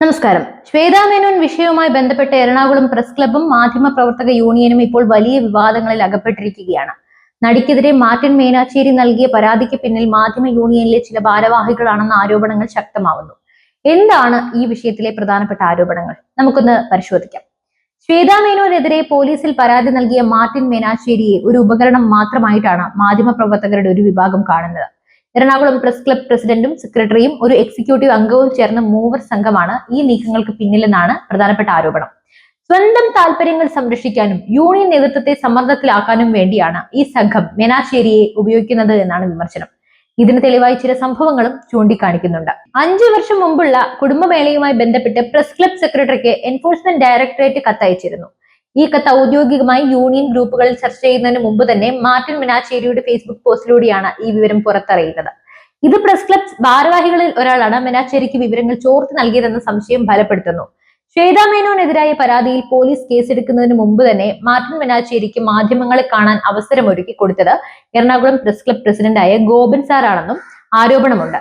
നമസ്കാരം. ശ്വേതാ മേനോൻ വിഷയവുമായി ബന്ധപ്പെട്ട് എറണാകുളം പ്രസ് ക്ലബും മാധ്യമ പ്രവർത്തക യൂണിയനും ഇപ്പോൾ വലിയ വിവാദങ്ങളിൽ അകപ്പെട്ടിരിക്കുകയാണ്. നടിക്കെതിരെ മാർട്ടിൻ മേനാച്ചേരി നൽകിയ പരാതിക്ക് പിന്നിൽ മാധ്യമ യൂണിയനിലെ ചില ഭാരവാഹികളാണെന്ന ആരോപണങ്ങൾ ശക്തമാവുന്നു. എന്താണ് ഈ വിഷയത്തിലെ പ്രധാനപ്പെട്ട ആരോപണങ്ങൾ? നമുക്കൊന്ന് പരിശോധിക്കാം. ശ്വേതാ മേനോനെതിരെ പോലീസിൽ പരാതി നൽകിയ മാർട്ടിൻ മേനാച്ചേരിയെ ഒരു ഉപകരണം മാത്രമായിട്ടാണ് മാധ്യമ പ്രവർത്തകരുടെ ഒരു വിഭാഗം കാണുന്നത്. എറണാകുളം പ്രസ് ക്ലബ് പ്രസിഡന്റും സെക്രട്ടറിയും ഒരു എക്സിക്യൂട്ടീവ് അംഗവും ചേർന്ന മൂവർ സംഘമാണ് ഈ നീക്കങ്ങൾക്ക് പിന്നിലെന്നാണ് പ്രധാനപ്പെട്ട ആരോപണം. സ്വന്തം താല്പര്യങ്ങൾ സംരക്ഷിക്കാനും യൂണിയൻ നേതൃത്വത്തെ സമ്മർദ്ദത്തിലാക്കാനും വേണ്ടിയാണ് ഈ സംഘം മെനാശ്ശേരിയെ ഉപയോഗിക്കുന്നത് എന്നാണ് വിമർശനം. ഇതിന് തെളിവായി ചില സംഭവങ്ങളും ചൂണ്ടിക്കാണിക്കുന്നുണ്ട്. അഞ്ചു വർഷം മുമ്പുള്ള കുടുംബമേളയുമായി ബന്ധപ്പെട്ട് പ്രസ് ക്ലബ് സെക്രട്ടറിക്ക് എൻഫോഴ്സ്മെന്റ് ഡയറക്ടറേറ്റ് കത്തയച്ചിരുന്നു. ഈ കത്ത് ഔദ്യോഗികമായി യൂണിയൻ ഗ്രൂപ്പുകളിൽ ചർച്ച ചെയ്യുന്നതിന് മുമ്പ് തന്നെ മാർട്ടിൻ മിനാച്ചേരിയുടെ ഫേസ്ബുക്ക് പോസ്റ്റിലൂടെയാണ് ഈ വിവരം പുറത്തറിയുന്നത്. ഇത് പ്രസ് ക്ലബ് ഭാരവാഹികളിൽ ഒരാളാണ് മിനാച്ചേരിക്ക് വിവരങ്ങൾ ചോർത്ത് നൽകിയതെന്ന സംശയം ഫലപ്പെടുത്തുന്നു ശ്വേതാ മേനോനെതിരായ പരാതിയിൽ പോലീസ് കേസെടുക്കുന്നതിന് മുമ്പ് തന്നെ മാർട്ടിൻ മിനാച്ചേരിക്ക് മാധ്യമങ്ങളെ കാണാൻ അവസരമൊരുക്കി കൊടുത്തത് എറണാകുളം പ്രസ് ക്ലബ് പ്രസിഡന്റായ ഗോപൻ സാറാണെന്നും ആരോപണമുണ്ട്.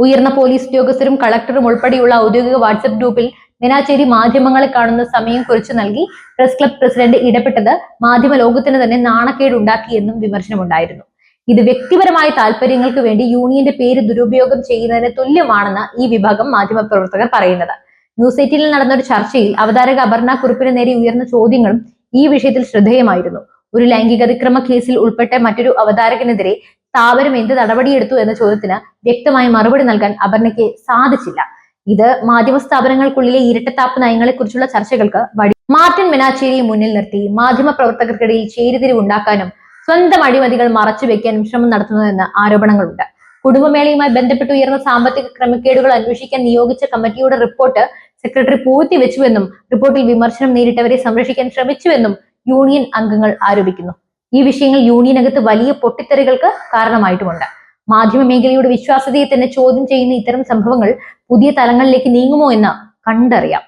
ഉയർന്ന പോലീസ് ഉദ്യോഗസ്ഥരും കളക്ടറും ഉൾപ്പെടെയുള്ള ഔദ്യോഗിക വാട്സപ്പ് ഗ്രൂപ്പിൽ മീനാച്ചേരി മാധ്യമങ്ങളെ കാണുന്ന സമയം കുറിച്ച് നൽകി പ്രസ് ക്ലബ് പ്രസിഡന്റ് ഇടപെട്ടത് മാധ്യമ ലോകത്തിന് തന്നെ നാണക്കേടുണ്ടാക്കിയെന്നും വിമർശനമുണ്ടായിരുന്നു. ഇത് വ്യക്തിപരമായ താല്പര്യങ്ങൾക്ക് വേണ്ടി യൂണിയന്റെ പേര് ദുരുപയോഗം ചെയ്യുന്നതിന് തുല്യമാണെന്ന് ഈ വിഭാഗം മാധ്യമ പ്രവർത്തകർ പറയുന്നത്. ന്യൂസ് എയ്റ്റീനിൽ നടന്ന ഒരു ചർച്ചയിൽ അവതാരക അപർണ കുറിപ്പിന് നേരെ ഉയർന്ന ചോദ്യങ്ങളും ഈ വിഷയത്തിൽ ശ്രദ്ധേയമായിരുന്നു. ഒരു ലൈംഗിക അതിക്രമ കേസിൽ ഉൾപ്പെട്ട മറ്റൊരു അവതാരകനെതിരെ സ്ഥാപനം എന്ത് നടപടിയെടുത്തു എന്ന ചോദ്യത്തിന് വ്യക്തമായ മറുപടി നൽകാൻ അപർണയ്ക്ക് സാധിച്ചില്ല. ഇത് മാധ്യമ സ്ഥാപനങ്ങൾക്കുള്ളിലെ ഇരട്ടത്താപ്പ് നയങ്ങളെക്കുറിച്ചുള്ള ചർച്ചകൾക്ക് വഴി മാർട്ടിൻ മെനാച്ചേരിയെ മുന്നിൽ നിർത്തി മാധ്യമ പ്രവർത്തകർക്കിടയിൽ ചേരിതിരിവുണ്ടാക്കാനും സ്വന്തം അഴിമതികൾ മറച്ചു വെക്കാനും ശ്രമം നടത്തുന്നതെന്ന് ആരോപണങ്ങളുണ്ട്. കുടുംബമേളയുമായി ബന്ധപ്പെട്ട് ഉയർന്ന സാമ്പത്തിക ക്രമക്കേടുകൾ അന്വേഷിക്കാൻ നിയോഗിച്ച കമ്മിറ്റിയുടെ റിപ്പോർട്ട് സെക്രട്ടറി പൂഴ്ത്തിവെച്ചുവെന്നും റിപ്പോർട്ടിൽ വിമർശനം നേരിട്ടവരെ സംരക്ഷിക്കാൻ ശ്രമിച്ചുവെന്നും യൂണിയൻ അംഗങ്ങൾ ആരോപിക്കുന്നു. ഈ വിഷയങ്ങൾ യൂണിയനകത്ത് വലിയ പൊട്ടിത്തെറികൾക്ക് കാരണമായിട്ടുമുണ്ട്. മാധ്യമ മേഖലയുടെ വിശ്വാസ്യതയെ തന്നെ ചോദ്യം ചെയ്യുന്ന ഇത്തരം സംഭവങ്ങൾ പുതിയ തലങ്ങളിലേക്ക് നീങ്ങുമോ എന്ന് കണ്ടറിയാം.